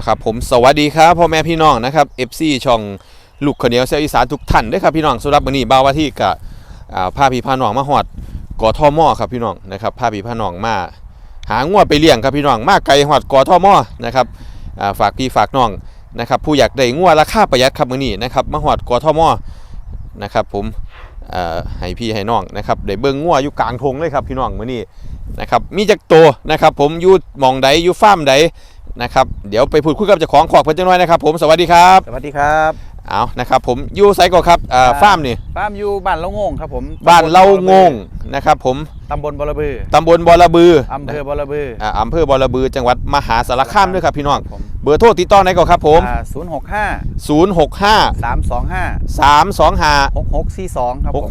อ่าครับผมสวัสดีครับพ่อแม่พี่น้องนะครับ FC ช่องลูกขเนียวเซลอีสานทุกท่านด้วยครับพี่น้องสำหรับวันนี้บ่าวว่าที่กะอ่าพาพี่พาน้องมาฮอดกอทอมอครับพี่น้องนะครับพาพี่พาน้องมา หางวดไปเลี้ยงครับพี่น้องมาไกลฮอดกอทอมอนะครับาฝากพี่ฝากน้องนะครับผู้อยากได้งวดราคาประหยัดครับมื้อนี้นะครับมาฮอดกอทอมอนะครับผมให้พี่ให้น้องนะครับได้เบิ่งงัวอยู่กลางทงเลยครับพี่น้องมื้อนี้นะครับมีจักตัวนะครับผมอยู่หมองใดอยู่ฟาร์มใด นะครับเดี๋ยวไปพูดคุยกับเจ้าของขอกเพิ่นจังน้อยนะครับผมสวัสดีครับสวัสดีครับเอานะครับผมอยู่ไซก่อนครับอ่าฟาร์มนี่ฟาร์มอยู่บ้านเล่างงครับผมบ้านเล่างงนะครับผมตำบลบอระบือตำบลบอระบืออำเภอบอระบืออ่าอำเภอบอระบือจังหวัดมหาสารคามด้วยครับพี่น้องผม เบอร์โทรติดต่อไหนก่อนครับผมศูนย์หกห้า065สามสองห้า325หกหกสี่สองครับผม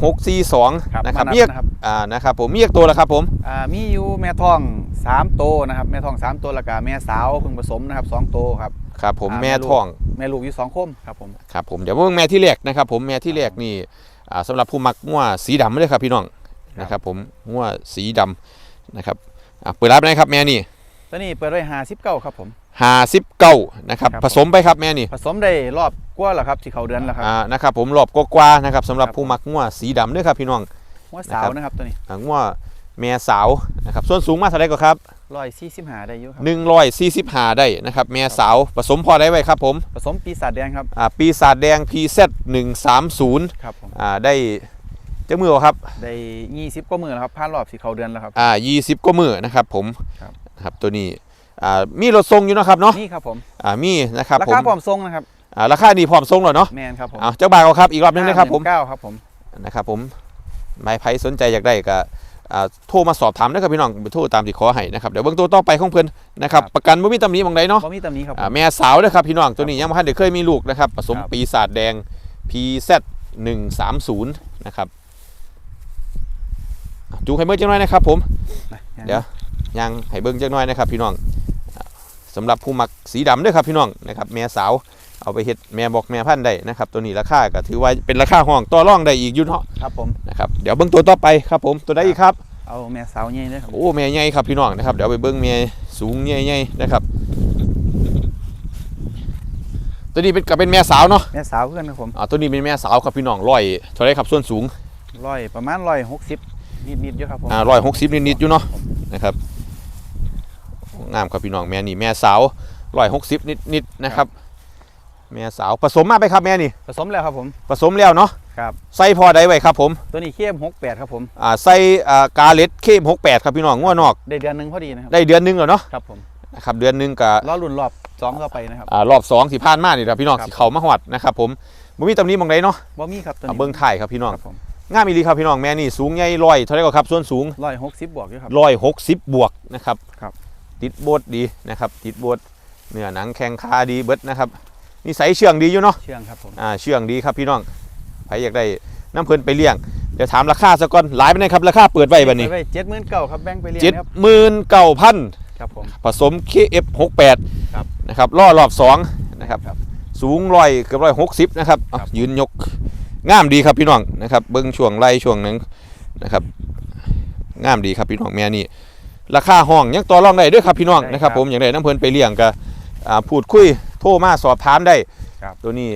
6642ครับนะครับมานับเรียกนะครับอ่านะครับผมเรียกตัวแล้วครับผมอ่ามีอยู่แม่ทองสามโตวนะครับแม่ทองสามโตวแล้วก็แม่สาวเพิ่งผสมนะครับสองโตวครับครับผมอ่าแม่แม่ลูกท้องแม่ลูกอยู่สองคมครับผมครับผมเดี๋ยวมาเบิ่งแม่ที่แรกนะครับ ผมแม่ที่แรกนี่อ่าสำหรับผู้มักงัวสีดำเลยครับพี่น้องนะครับผมงัวสีดำนะครับอะเปิดรับนะครับแม่นี่ตัวนี้เปิดไว้หาสิบเก้าครับผมห้าสิบเก้านะครับครับ ผสมไปครับแม่นี่ผสมได้รอบกว่าแล้วครับที่เขาเดือนแล้วครับอ่านะครับผมรอบกว่าๆนะครับสำหรับครับผู้มักงัวสีดำด้วยครับพี่น้องหัวสาวนะครับตัวนี้อ่างัวแม่สาวนะครับส่วนสูงมาเท่าไหร่ก็ครับร้อยสี่สิบหาได้อยู่ครับหนึ่งร้อยสี่สิบห้าได้นะครับแม่สาวผสมพอได้ไว้ครับผมผสมปีศาจแดงครับอ่าปีศาจแดง PZ หนึ่งสามศูนย์ครับผมอ่าได้เจ้ามือบ่ครับ ได้ยี่สิบกว่ามือแล้วครับผ่านรอบที่เขาเดือนแล้วครับ อ่า20กว่ามือนะครับผมครับนะครับตัวนี้ อ่ามีรถทรงอยู่เนาะครับเนาะนี่ครับผมอ่ามีนะครับราผมคาพร้อมทรงนะครับอ่าราคาดีพร้อมทรงแล้วเนาะแมนครับผมเอาเจ้าบ่าวเอาครับอีกรอบหนึงนะครับผมเก้าครับผมนะครับผมไม้ไผ่สนใจอยากได้ก็อ่าโทรมาสอบถามนะครับพี่น้องไปโทรตามที่ขอให้นะครับเดี๋ยวเบื้องตัวต่อไปของเพื่อนนะครับประกันบ่มีตำหนิหมองใดเนาะบ่มีตำหนี้ครับผมอ่าแม่สาวนะครับพี่น้องตัวนี้ยังไม่ทันได้เคยมีลูกนะครับผสมครับปีศาจแดง PZ 130นะครับอะจูงให้เบิ้งจังหน่อยนะครับผมเดี๋ยวยังให้เบิ้งจังหน่อยนะครับพี่น้อง อ่าสำหรับผู้มักสีดำด้วยครับพี่น้องนะครับแม่สาวเอาไปเฮ็ดแม่บอกแม่พันธุ์ได้นะครับ ตัวนี้ราคาก็ถือว่าเป็นราคาห้องต่อรองได้อีกอยู่เนาะครับผมนะครับเดี๋ยวเบิ้งตัวต่อไปครับผมตัวได้อีกครับเอาแม่สาวใหญ่เลยครับโอ้แม่ใหญ่ครับพี่น้องนะครับเดี๋ยวไปเบิ้งแม่สูงใหญ่ๆนะครับ ตัวนี้เป็นก็เป็นแม่สาวเนาะแม่สาวเพื่อนครับผมอ่าตัวนี้เป็นแม่สาวครับพี่น้องร้อยเท่าไรครับส่วนสูงร้อยประมาณร้อยหกสิบนิดนิดๆเยอะครับผมอ่าร้อยหกสิบนิดๆอยู่เนาะนะครับ งามครับพี่น้องแม่นี่แม่สาวร้อยหกสิบนิดๆนะครับ แม่สาวผสมมาไปครับแม่นี่ ผสมแล้วครับผม ผสมแล้วเนาะครับใส่พอได้ไว้ครับผม ตัวนี้เข้มหกแปดครับผมอ่าใส่อ่ากาเล็ดเข้มหกแปดครับพี่น้องงัวนอก ได้เดือนหนึ่งพอดีนะครับได้เดือนหนึงแล้วเนาะครับผมนะครับเดือนหนึงกับรอรุ่นรอบสองเข้าไปนะครับอ่ารอบสองสี่ผ่านมานี่ครับพี่น้องครับสีเขามาหวัดนะครับผมบ่มีตำหนี้มองใดเนาะบ่มีครับตัวเอานี้เบิ้งถ่ายครับพี่น้องครับผมงามอีหลีครับพี่น้องแม่นี่สูงใหญ่ร้อยเท่าไรก็ครับส่วนสูงร้อยหกสิบบวกอยู่ครับร้อยหกสิบบวกนะครับครับ ติดโบดดีนะครับติดโบดเนื้อหนังแข็งขาดีเบิดนะครับนิสัยเชื่องดีอยู่เนาะเชื่องครับผมอ่าเชื่องดีครับพี่น้องใครอยากได้น้ำเพลินไปเลี้ยงเดี๋ยวถามราคาซะก่อนหลายไปไหนครับราคาเปิดไว้บัดนี้เปิดไว้เจ็ดหมื่นเก้าครับแบ่งไปเรียนเจ็ดครับหมื่นเก้าพันครับผมผสม KF68 ครับนะครับล่อรอบสองนะครับครับสูงร้อยเกือบร้อยหกสิบนะครับอะครับยืนยกงามดีครับพี่น้องนะครับเบิ้งช่วงไล่ช่วงหนึงนะครับงามดีครับพี่น้องแม่นี่ ราคาห้องยังต่อรองได้เด้วยครับพี่น้องนะครับผมอย่างไรน้ำเพลินไปเลี้ยงก็อ่าพูดคุยโทรมาสอบถามได้ครับ ตัวนี้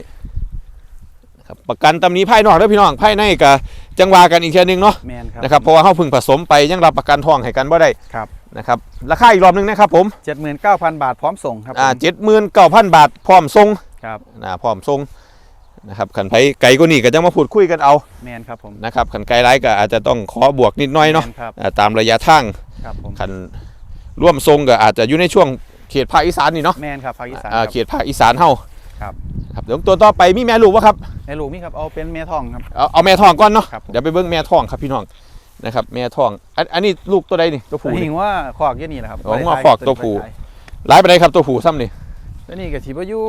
นะครับประกันตำหนี้ภายนอกเด้วยพี่น้องภายในก็จังหวากันอีกเทียหนึงเนาะแมนครับนะครับเพราะว่าเขาเพึ่งผสมไปยังรับประกันทองให้กันบ่ได้ครับนะครับราคาอีกรอบหนึงนะครับผมเจ็ดหมื่นเก้าพันบาทพร้อมส่งครับอ่าผมเจ็ดหมื่นเก้าพันบาทพร้อมทรงครับ นะพร้อมทรง นะครับขันไผไก่ก็นี่ก็จะมาพูดคุยกันเอาแมนครับผมนะครับขันไก่ไรก็อาจจะต้องขอบวกนิดหน้อยเนาะแม่ครับอ่าตามระยะทางครับผมขันร่วมทรงก็อาจจะอยู่ในช่วงเขตภาคอีสานนี่เนาะแมนครับภาคอีสานอ่าครับ เขตภาคอีสานเฮาครับ ครับเดี๋ยวตัวต่อไปมีแม่ลูกวะครับ ในลูกนี่ครับเอาเป็นเมียทองครับ เอาเอาแม่ทองก่อนเนาะครับผม เดี๋ยวไปเบิ้งแม่ทองครับพี่น้องนะครับแม่ทองอันอันนี้ลูกตัวใดนี่ตัวตัผู้วนี่นี้ว่าขอกเยอะนี่แหละครับอ๋อบ่ได้ว่าขายขอกตัวผู้บ่ได้ขายหลายไปไหนใดครับตัวผู้ซ้ำนี่ ตัวนี้ก็ถือว่าอยู่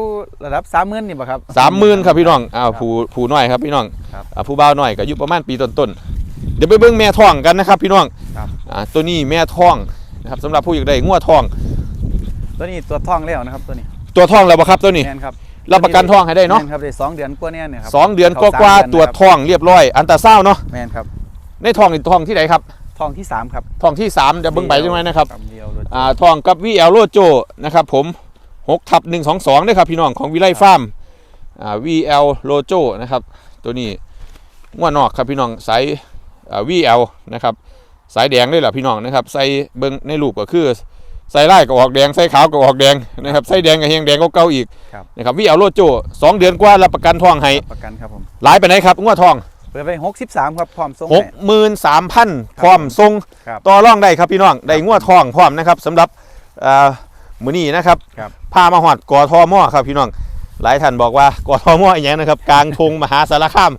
ระดับสามหมื่นนี่ป่ะครับสามหมื่นครับพี่น้องอ้าวครับผู้ผู้น้อยครับพี่น้องครับอ่าผู้บ่าวน้อยก็อายุประมาณปีต้นๆเดี๋ยวไปเบิ้งแม่ทองกันนะครับ พี่น้องครับอ่าตัวนี้แม่ทองนะครับสำหรับผู้อยากได้งัวทอง ตัวนี้ตัวทองแล้วนะครับตัวนี้ ตัวทองแล้วบ่ครับตัวนี้แมนครับรับประกันทองให้ได้เนาะแมนครับได้สองเดือนกว่าเนี่ยเนี่ยครับสองเดือนเข้กว่าสมๆเดือนตรวจนะครับทองเรียบร้อย อันตราซาวน์เนาะแมนครับในทองนี่ทองที่ไหนครับทองที่สามครับทองที่สามเดี๋ยวเบิ้งใบจังไว้นะครับคำเดียวเลยอ่าทองกับวีเอลโลโจนะครับผม 6ทับ122ด้วยครับพี่น้องของวิไลฟาร์มอ่า VL Lojo นะครับ ตัวนี้ง่วนอกครับพี่น้องสายอ่า VL นะครับสายแดงเลยล่ะพี่น้องนะครับใส่เบิ้งในรูปก็คือใส่ไล่ก็ออกแดงใส่ขาวก็ออกแดงนะครับใส่แดงก็เฮงแดงก็เก่าอีกครับ นะครับ VL Lojo สองเดือนกว่ารับประกันทองให้ประกันครับผม หลายไปไหนครับง่วทองเปิดไป63 ครับ พร้อมส่งหกหมื่นสามพันพร้อมทรงครับ ต่อร่องได้ครับพี่น้องได้ง่วทองพร้อมนะครับสำหรับอ่า มือนี้นะครับครับ พามาหอดกอทอมอครับพี่น้องหลายท่านบอกว่ากอทอมออย่างนี้นะครับ กลางทงมหาสารคาม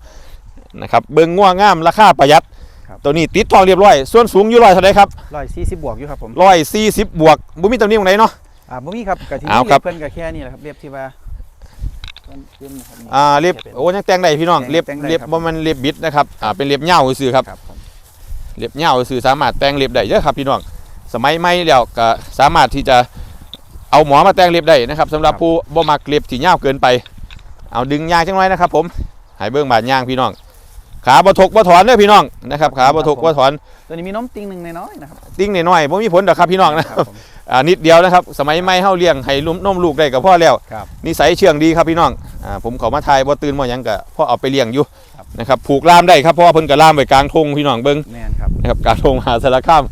นะครับเบิ้งง่วงามราคาประหยัด ครับ ตัวนี้ติดทองเรียบร้อย ส่วนสูงอยู่ร้อยเท่าไรครับ140บวกอยู่ครับผมร้อยสี่สิบบวกบุมีตรงนี้ตรงไหนเนาะ อ่าบ่มีครับกะที่เอาเรีครัยบบเพิ่นก็แค่นี้แหละครับเรียบที่ว่าเพิ่นเพิ่นนะครับนี่ อ่าเรียบโอ้ยังแต่งได้พี่น้องแต่งเรียบแต่งได้เรียบครับ บ่แมันเรียบบิดนะครับอ่าเป็นเรียบเหย้าซื่อๆครับ ครับผมเรียบเหย้าซื่อสามารถแต่งเรียบได้เด้อครับพี่น้อง สมัยใหม่แล้วก็สามารถที่จะ เอาหมอมาแต่งเรียบได้นะครับสำหรับผู้บ่มักเรียบที่เหย้าเกินไป เอาดึงยางจังไว้นะครับ ผมใหายเบิ่งบาดยางพี่น้อง ขาบ่ทกบ่ถอนเด้อพี่น้องนะครับ ขาบ่ทกบ่ถอน ตัวนี้มีน้มติงหนึ่งน้อยๆนะครับติ้งน้อยๆบ่มีผลดอกครับพี่น้องนะครับผม อ่านิดเดียวนะครับ สมัยใหม่เฮาเลี้ยงให้ลุ่มนมลูกได้ก็พอแล้วครับ นิสัยเชื่องดีครับพี่น้องอ่าผมเขามาทายบ่ตื่นบ่หยังก็พอเอาไปเลี้ยงอยู่ครับนะครับผูกล่ามได้ครับเพราะว่าเพิ่นก็ล่ามไว้กลางทงพี่น้องเบิ่ง แม่นครับ นะครับกลางทงมหาสารคาม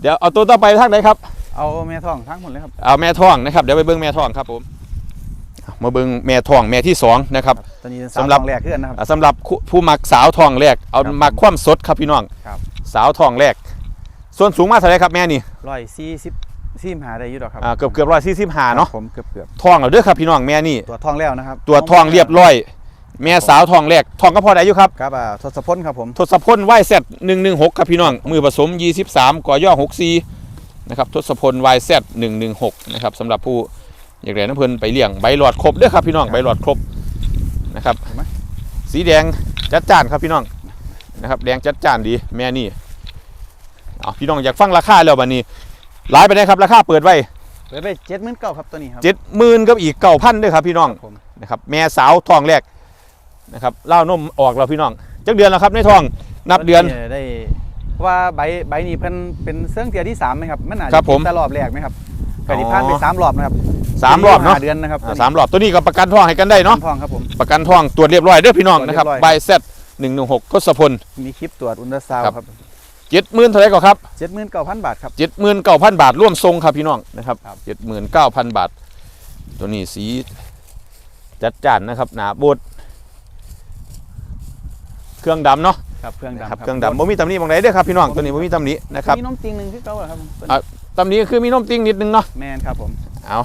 เดี๋ยวเอาตัวต่อไปทางไหนครับ เอาแม่ท้องทั้งหมดเลยครับ เอาแม่ท้องนะครับเดี๋ยวไปเบิ่งแม่ท้องครับผมเอามาเบิ่งแม่ท้องแม่ที่สองนะครับตัวนี้เป็นสำหรับสาวท้องแรกขึ้นนะครับอ่าสำหรับผู้ผู้มักสาวท้องแรกเอาครับมักความสดครับพี่น้องครับสาวท้องแรก ส่วนสูงมากเท่าไหรครับแม่นี่ร้อยสี่สิบสี่หาได้อยู่ดอกครับอ่าเกือบเกือบร้อยสี่สิบห้าเนาะครับผมเกือบเกือบท้องแล้วเด้อครับพี่น้องแม่นี่ตัวท้องแล้วนะครับตัวท้องเรียบร้อย แม่สาวท้องแรกท้องก็พอได้อยู่ครับครับอ่าทศพลครับผมทศพลไหวเซตหนึ่งหนึ่งหกครับพี่น้องมือผสม23ก่อย่อ64 นะครับทศพลไหวเซตหนึ่งหนึ่งหกนะครับสำหรับผู้อยากได้น้ำเพลินไปเลี้ยงใบหลอดครบเด้อครับพี่น้องใบหลอดครบนะครับเห็นไหมสีแดงจัดจ้านครับพี่น้องนะครับแดงจัดจ้านดีแม่นี่เอาพี่น้องอยากฟังราคาแล้วบัดนี้หลายไปได้ครับราคาเปิดไว้เปิดไปเจ็ดหมื่นเก้าครับตัวนี้ครับเจ็ดหมื่นกับอีกเก้าพันด้วยครับพี่น้องครับผมนะครับแม่สาวท้องแรกนะครับเล่านมออกแล้วพี่น้องจักเดือนแล้วครับในท้องนับเดือนตัวได้เพราะ ว่าใบใบนี้เพิ่นเป็นเสื้องเทียที่สามไหมครับมันอาจครัจะบผม แต่รอบแรกไหมครับอ๋ก็อที่ผ่านไปสามรอบนะครับสามรอบเนาะห้เดือนนะครับอ่าสามรอบตัวนี้ก็ประกันท้องให้กันได้เนาะท้องครับผม ประกันท้องตรวจเรียบร้อยเด้อพี่น้องตรวจเรีนะยครับบร้อยใบเซตหนึ่งหนึ่งหกทศพล มีคลิปตรวจอุลตราซาวด์ครับครับเจ็ดหมื่นเท่าไหรก็ครับเจ็ดหมื่นเก้าพันบาทครับ เจ็ดหมื่นเก้าพันบาทร่วมทรงครับพี่น้องนะครับครับ เจ็ดหมื่นเก้าพันบาท ตัวนี้สีจัดจ้านนะครับ หนาบดเครื่องดำเนาะ ครับเครื่องนะดำครับเครื่องดำบ่มีตำหนิบางไหนเด้อครับพี่น้องตัวนี้บ่มีตำหนินะครับมีน้มติงหนึ่งที่เก้าเหรอครับผมอะตำหนิคือมีนมติ้งนิดนึงเนาะแมนครับผมเอา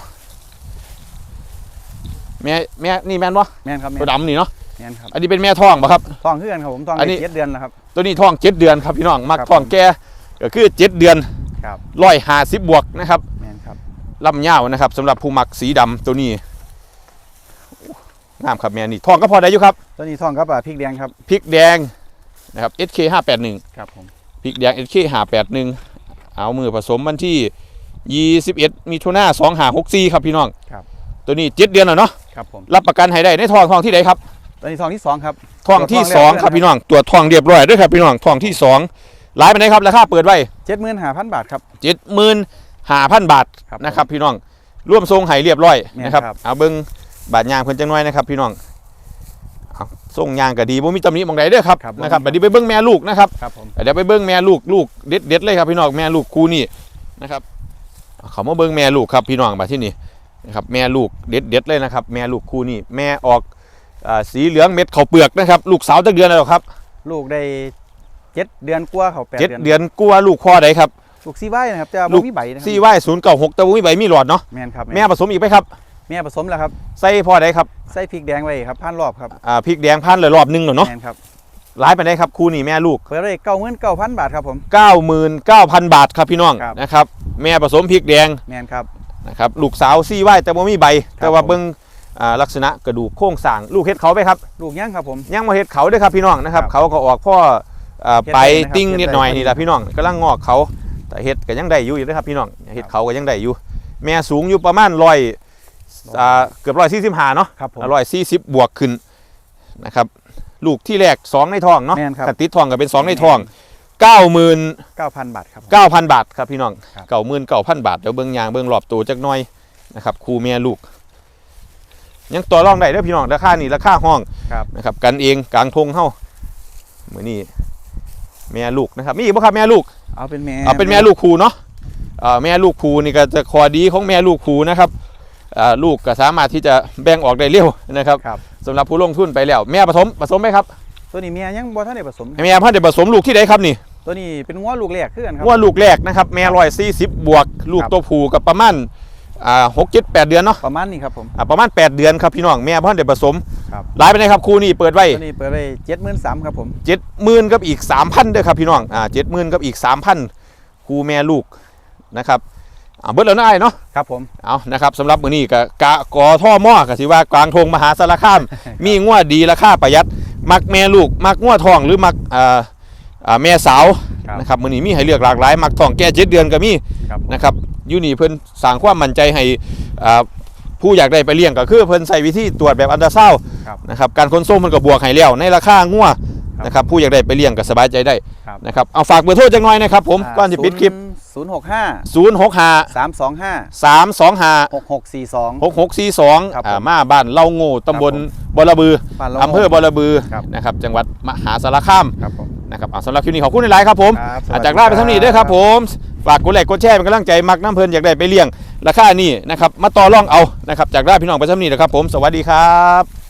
แม่แม่นี่แม่นบ่แมนครับแมตัวนดำนี่เนาะแมนครับอันนี้เป็นแม่ท้องป่ะครับท้องขึ้นกันครับผมท้องอันนี้ได้เจ็ดเดือนแล้วครับตัวนี้ท้องเจ็ดเดือนครับพี่น้องมักครับท้องแก่ก็คือเจ็ดเดือนครับร้อยห้าสิบบวกนะครับแมนครับลำยาวนะครับสำหรับผู้มักสีดำตัวนี้งามครับแม่นี่ทองก็พอได้อยู่ครับ ตัวนี้ท้องครับอ่าพริกแดงครับพริกแดง นะครับ SK 581ครับผมพริกแดง SK 581เอามือผสมวันที่ 21มิถุนา2564 ครับพี่น้องครับตัวนี้7เดือนแล้วเนาะครับผมรับประกันให้ได้ในทองทองที่ใดครับตัวนี้ท้องที่สองครับทองที่ตรวจทอง2แล้วครับพี่น้องตรวจทองเรียบร้อยด้วยครับพี่น้องทองที่2หลายไปไหนครับราคาเปิดไว้เจ็ดหมื่นห้าพันบาทครับ75,000บาทครับนะครับพี่น้องร่วมทรงไห้เรียบร้อยแม่นนะครับครับเอาเบิ้งบาดยางเพิ่นจังน้อยนะครับพี่น้อง เอาทรงยางก็ดีบ่มีตำหนิหมองใดเด้อครับครับนะครับบ่มีบัดนี้ไปเบิ้งแม่ลูกนะครับครับผมเดี๋ยวไปเบิ้งแม่ลูกลูกเด็ดเด็ดๆเลยครับพี่น้องแม่ลูกคู่นี่นะครับเอาเขามาเบิ้งแม่ลูกครับพี่น้องมาที่นี่นะครับแม่ลูกเด็ดเด็ดๆเลยนะครับแม่ลูกคู่นี่แม่ออกอ่าสีเหลืองเม็ดข้าวเปลือกนะครับลูกสาวตั้งเดือนแล้วครับลูกได้เจ็ดเดือนกว่าเขาแปดเจ็ดเดือนเดือนกลัวาลูกพ่อใดครับ ลูกซีไว้นะครับแต่ลูบ่ก มีใบนะครับซี่ไว้ศูนย์เก้าหกแต่ว่ามีใบมีหลอดเนาะแม่นครับแม่ผสมอีกไหมครับ แม่ผสมแล้วครับใส่พ่อใดครับใส่พริกแดงไว้ครับพันรอบครับอ่าพริกแดงพันเลยรอบหนึงเหรอเนาะแม่นครับร้ายไปได้ครับคู่นี่แม่ลูกเปิดได้เก้าหมื่นเก้าพันบาทครับผม99,000บาทครับพี่น้องครับนะครับแม่ผสมพริกแดงแม่นครับนะครับลูกสาวซี่ไว้แต่ว่ามีใบ แต่ว่าผมเบิ้งอ่าลักษณะกระดูกโครงสร้างลูกเฮ็ดเขาไปครับ ลูกย่างครับผมยังมาเฮ็ดเขาด้วยครับพี่น้องนะครับครับเขาก็ออกพ่ออ่าเฮ็ดไปได้นะครับติ้งเฮ็ดนิดได้หน่อยพอดีนี่แหละพี่น้องกำลังงอกเขาแต่เฮ็ดก็ยังได้อยู่อยู่นะครับพี่น้องเฮ็ดเขาก็ยังได้อยู่ แม่สูงอยู่ประมาณร้อย อ่าเกือบร้อยสี่สิบห้าเนาะครับผมร้อยสี่สิบบวกขึ้นนะครับ ลูกที่แรกสองในท้องเนาะแม่นครับ ขันติดท้องก็เป็นสองในท้องเก้าหมื่น เก้าพันบาทครับผม เก้าพันบาทครับพี่น้องครับ เก้าหมื่นเก้าพันบาท เดี๋ยวเบิ้งยางเบิ้งรอบตัวจักหน่อยนะครับครูแม่ลูก ยังต่อรองได้เด้อพี่น้องราคานี่ราคาห้องครับนะครับ กันเองกลางทงเฮามื้อนี้แม่ลูกนะครับมีอีกบ่ครับแม่ลูกเอาเป็นแม่เอาเป็นแม่ลูกครูเนาะเอ่อแม่ลูกครูนี่ก็จะคอดีของแม่ลูกครูนะครับอ่า ลูกก็สามารถที่จะแบ่งออกได้เร็วนะครับครับ สำหรับผู้ลงทุนไปแล้วแม่ผสมผสมไหมครับตัวนี้แม่ยังบ่ทันได้ผสมแม่พันธุ์ได้ผสมลูกที่ใดครับนี่ตัวนี้เป็นงัวลูกแรกคือกันครับ ว่าลูกแรกนะครับแม่ร้อยสี่สิบบวก ลูกครับ ตัวผู้กับประมาณอ่าหกเจ็ดแปดเดือนเนาะประมาณนี้ครับผม อ่าประมาณ 8 เดือนครับพี่น้องแม่พันธุ์ได้ผสมครับ หลายไปไหนครับครูนี่เปิดไว้ ตัวนี้เปิดไปเจ็ดหมื่นสามครับผม เจ็ดหมื่นกับอีกสามพันเด้อครับพี่น้อง อ่าเจ็ดหมื่นกับอีกสามพันครูแม่ลูกนะครับ อ่าเบิดแล้วนะไอ้ายเนาะครับผมเอานะครับสำหรับมื้อนี้ก็กะกอท่อหม้อก็สิว่ากลางทงมหาสารคาม มีงวดดีราคาประหยัด มักแม่ลูก มักงวดทองหรือมักอ่าอ่าแม่สาวครับ นะครับมื้อนี้มีให้เลือกหลากหลาย มักทองแก่เจ็ดเดือนก็มีครับผมนะครับอยู่นี่เพิ่นสร้างความมั่นใจให้อ่าผู้อยากได้ไปเลี้ยงก็คือเพิ่นใส่วิธีตรวจแบบอันตราซาวด์ครับ นะครับการขนส่งมันก็บวกให้แล้วในราคางัวนะครับผู้อยากได้ไปเลี้ยงก็สบายใจได้ครับ นะครับเอาฝากเบอร์โทรจังหน่อยนะครับผมก่อนจะปิดคลิป ศูนย์ หกห้า065สามสองห้า325หกหกสี่สอง6642ครับผมอ่ามาบ้านเล่าโง่ตำบลครับบอระบือบ้านเราอำเภอบอระบือครับ นะครับจังหวัดมหาสารคามครับผม นะครับเอาสำหรับคลิปนี้ขอบคุณหลายๆครับผมครับสวัสดีอาจากลาไปเท่านี้เด้อครับครับผม ฝากกดไลค์กดแชร์เป็นกำลังใจมักน้ำเพลินอยากได้ไปเลี้ยงราคานี่นะครับมาต่อรองเอานะครับจากลาพี่น้องไปเท่านี้นะครับผมสวัสดีครับ